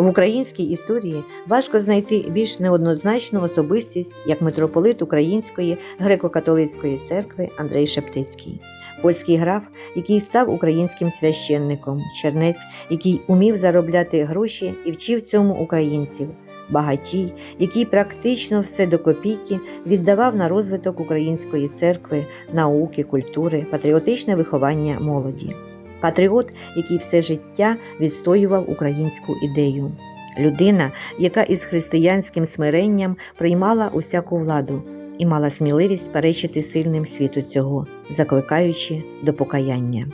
В українській історії важко знайти більш неоднозначну особистість як митрополит Української греко-католицької церкви Андрей Шептицький, польський граф, який став українським священником, чернець, який умів заробляти гроші і вчив цьому українців, багатій, який практично все до копійки віддавав на розвиток української церкви, науки, культури, патріотичне виховання молоді. Патріот, який все життя відстоював українську ідею. Людина, яка із християнським смиренням приймала усяку владу і мала сміливість перечити сильним світу цього, закликаючи до покаяння.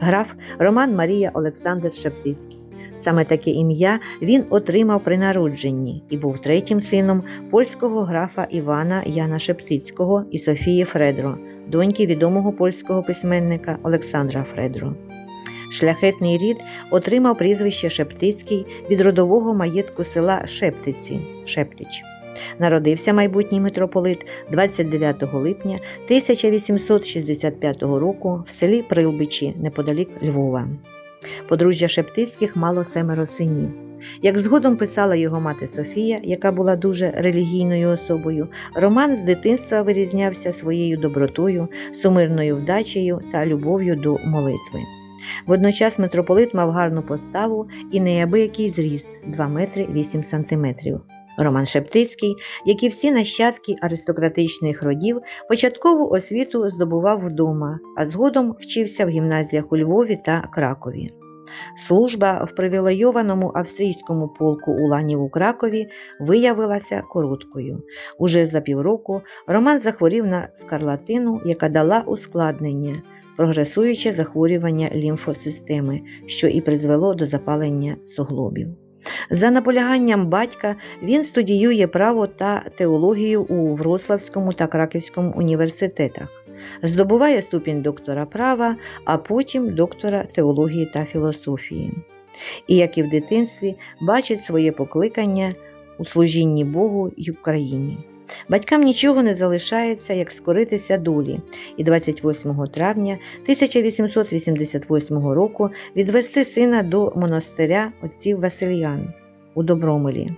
Граф Роман Марія Олександр Шептицький. Саме таке ім'я він отримав при народженні і був третім сином польського графа Івана Яна Шептицького і Софії Фредро, доньки відомого польського письменника Олександра Фредро. Шляхетний рід отримав прізвище Шептицький від родового маєтку села Шептиці Шептич. Народився майбутній митрополит 29 липня 1865 року в селі Прилбичі неподалік Львова. Подружжя Шептицьких мало семеро синів. Як згодом писала його мати Софія, яка була дуже релігійною особою, Роман з дитинства вирізнявся своєю добротою, сумирною вдачею та любов'ю до молитви. Водночас митрополит мав гарну поставу і неабиякий зріст 2 метри 8 сантиметрів. Роман Шептицький, як і всі нащадки аристократичних родів, початкову освіту здобував вдома, а згодом вчився в гімназіях у Львові та Кракові. Служба в привілейованому австрійському полку уланів у Кракові виявилася короткою. Уже за півроку Роман захворів на скарлатину, яка дала ускладнення, прогресуюче захворювання лімфосистеми, що і призвело до запалення суглобів. За наполяганням батька він студіює право та теологію у Вроцлавському та Краківському університетах, здобуває ступінь доктора права, а потім доктора теології та філософії. І, як і в дитинстві, бачить своє покликання у служінні Богу й Україні. Батькам нічого не залишається, як скоритися долі, і 28 травня 1888 року відвести сина до монастиря отців Васильян у Добромелі.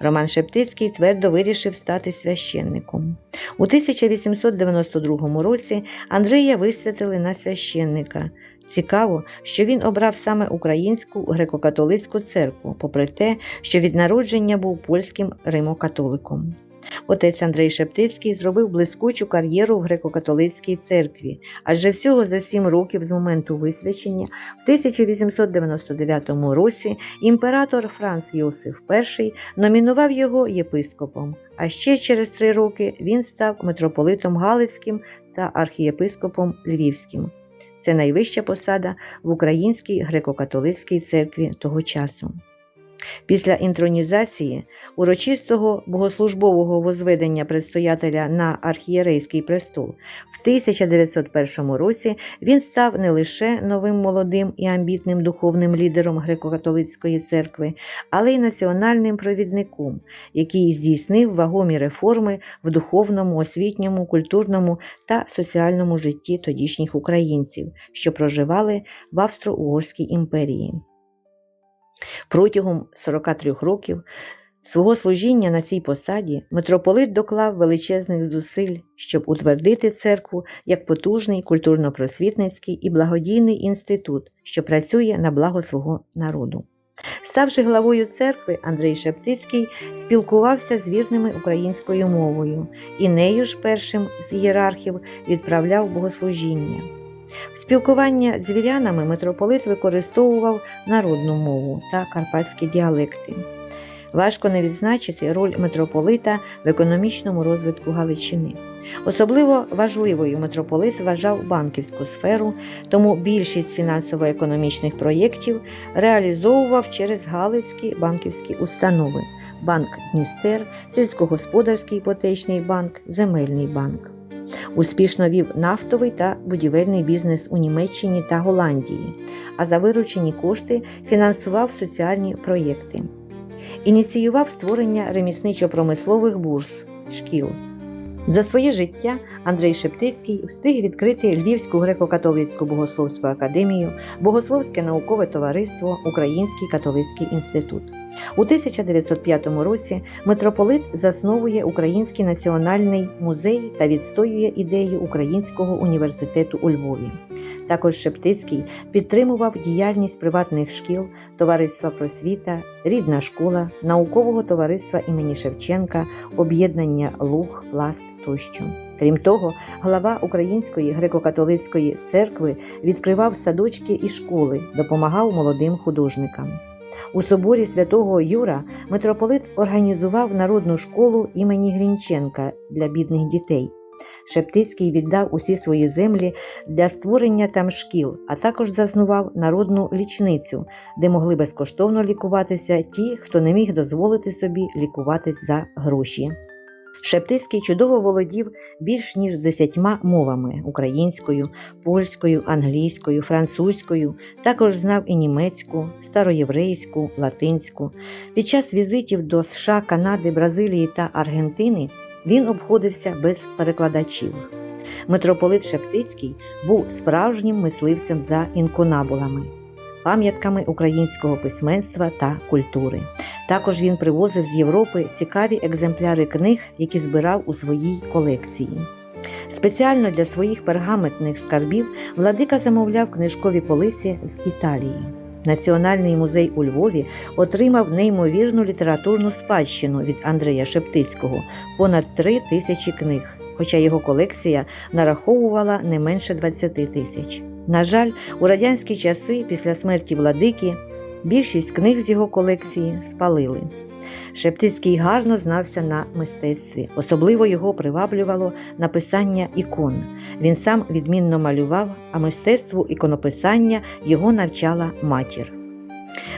Роман Шептицький твердо вирішив стати священником. У 1892 році Андрія висвятили на священника. Цікаво, що він обрав саме українську греко-католицьку церкву, попри те, що від народження був польським римокатоликом. Отець Андрей Шептицький зробив блискучу кар'єру в греко-католицькій церкві, адже всього за сім років з моменту висвячення, в 1899 році імператор Франц Йосиф І номінував його єпископом, а ще через три роки він став митрополитом Галицьким та архієпископом Львівським. Це найвища посада в Українській греко-католицькій церкві того часу. Після інтронізації урочистого богослужбового возведення предстоятеля на архієрейський престол в 1901 році він став не лише новим молодим і амбітним духовним лідером греко-католицької церкви, але й національним провідником, який здійснив вагомі реформи в духовному, освітньому, культурному та соціальному житті тодішніх українців, що проживали в Австро-Угорській імперії. Протягом 43 років свого служіння на цій посаді митрополит доклав величезних зусиль, щоб утвердити церкву як потужний культурно-просвітницький і благодійний інститут, що працює на благо свого народу. Ставши главою церкви, Андрій Шептицький спілкувався з вірними українською мовою і нею ж першим з ієрархів відправляв богослужіння. В спілкування з вірянами митрополит використовував народну мову та карпатські діалекти. Важко не відзначити роль митрополита в економічному розвитку Галичини. Особливо важливою митрополит вважав банківську сферу, тому більшість фінансово-економічних проєктів реалізовував через Галицькі банківські установи Банк Дністер, сільськогосподарський іпотечний банк, земельний банк. Успішно вів нафтовий та будівельний бізнес у Німеччині та Голландії, а за виручені кошти фінансував соціальні проєкти. Ініціював створення ремісничо-промислових бурс, шкіл. За своє життя Андрей Шептицький встиг відкрити Львівську греко-католицьку богословську академію, Богословське наукове товариство, Український католицький інститут. У 1905 році митрополит засновує Український національний музей та відстоює ідею Українського університету у Львові. Також Шептицький підтримував діяльність приватних шкіл, товариства просвіта, рідна школа, наукового товариства імені Шевченка, об'єднання Луг, Пласт тощо. Крім того, глава Української греко-католицької церкви відкривав садочки і школи, допомагав молодим художникам. У соборі святого Юра митрополит організував народну школу імені Грінченка для бідних дітей. Шептицький віддав усі свої землі для створення там шкіл, а також заснував народну лічницю, де могли безкоштовно лікуватися ті, хто не міг дозволити собі лікуватись за гроші. Шептицький чудово володів більш ніж десятьма мовами українською, польською, англійською, французькою, також знав і німецьку, староєврейську, латинську. Під час візитів до США, Канади, Бразилії та Аргентини він обходився без перекладачів. Митрополит Шептицький був справжнім мисливцем за інконабулами, пам'ятками українського письменства та культури. Також він привозив з Європи цікаві екземпляри книг, які збирав у своїй колекції. Спеціально для своїх пергаментних скарбів владика замовляв книжкові полиці з Італії. Національний музей у Львові отримав неймовірну літературну спадщину від Андрея Шептицького понад три тисячі книг, хоча його колекція нараховувала не менше 20 тисяч. На жаль, у радянські часи після смерті владики більшість книг з його колекції спалили. Шептицький гарно знався на мистецтві, особливо його приваблювало написання ікон. Він сам відмінно малював, а мистецтву іконописання його навчала матір.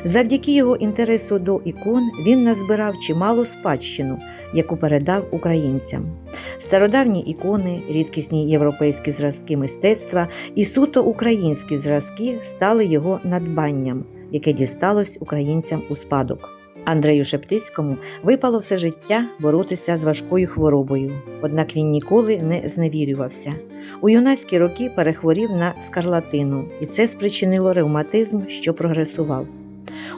Завдяки його інтересу до ікон він назбирав чималу спадщину, яку передав українцям. Стародавні ікони, рідкісні європейські зразки мистецтва і суто українські зразки стали його надбанням, яке дісталось українцям у спадок. Андрею Шептицькому випало все життя боротися з важкою хворобою, однак він ніколи не зневірювався. У юнацькі роки перехворів на скарлатину, і це спричинило ревматизм, що прогресував.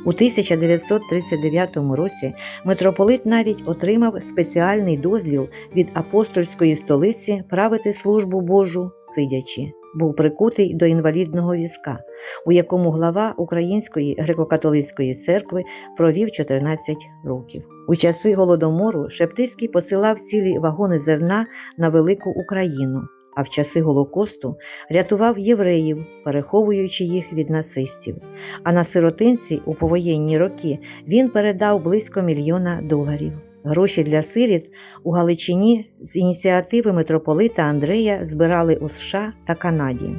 У 1939 році митрополит навіть отримав спеціальний дозвіл від апостольської столиці правити службу Божу сидячи. Був прикутий до інвалідного візка, у якому глава Української греко-католицької церкви провів 14 років. У часи голодомору Шептицький посилав цілі вагони зерна на велику Україну, а в часи Голокосту рятував євреїв, переховуючи їх від нацистів. А на сиротинці у повоєнні роки він передав близько мільйона доларів. Гроші для сиріт у Галичині з ініціативи митрополита Андрея збирали у США та Канаді.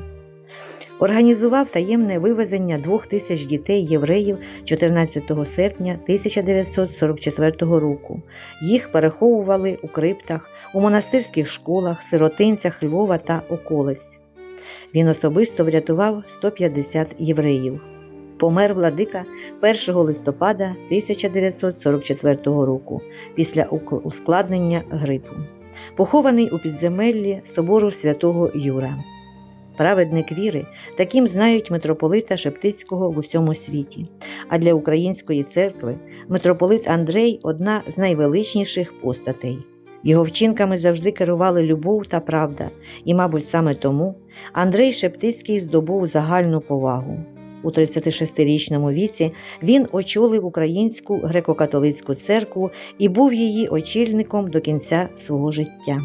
Організував таємне вивезення двох тисяч дітей євреїв 14 серпня 1944 року. Їх переховували у криптах, у монастирських школах, сиротинцях Львова та околиць. Він особисто врятував 150 євреїв. Помер владика 1 листопада 1944 року після ускладнення грипу, похований у підземеллі собору святого Юра. Праведник віри таким знають митрополита Шептицького в усьому світі. А для української церкви митрополит Андрей одна з найвеличніших постатей. Його вчинками завжди керували любов та правда, і, мабуть, саме тому Андрей Шептицький здобув загальну повагу. У 36-річному віці він очолив Українську греко-католицьку церкву і був її очільником до кінця свого життя.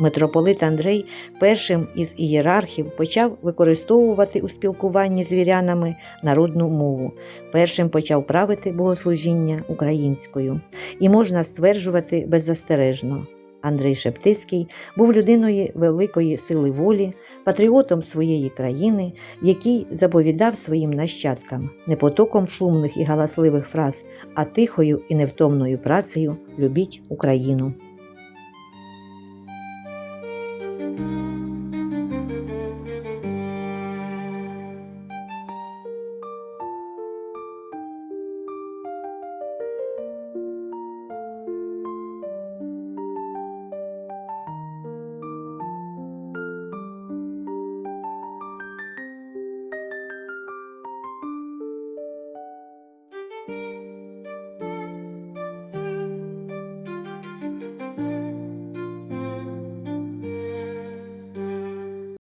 Митрополит Андрей першим із ієрархів почав використовувати у спілкуванні з вірянами народну мову, першим почав правити богослужіння українською, і можна стверджувати беззастережно. Андрей Шептицький був людиною великої сили волі, патріотом своєї країни, який заповідав своїм нащадкам не потоком шумних і галасливих фраз, а тихою і невтомною працею любіть Україну.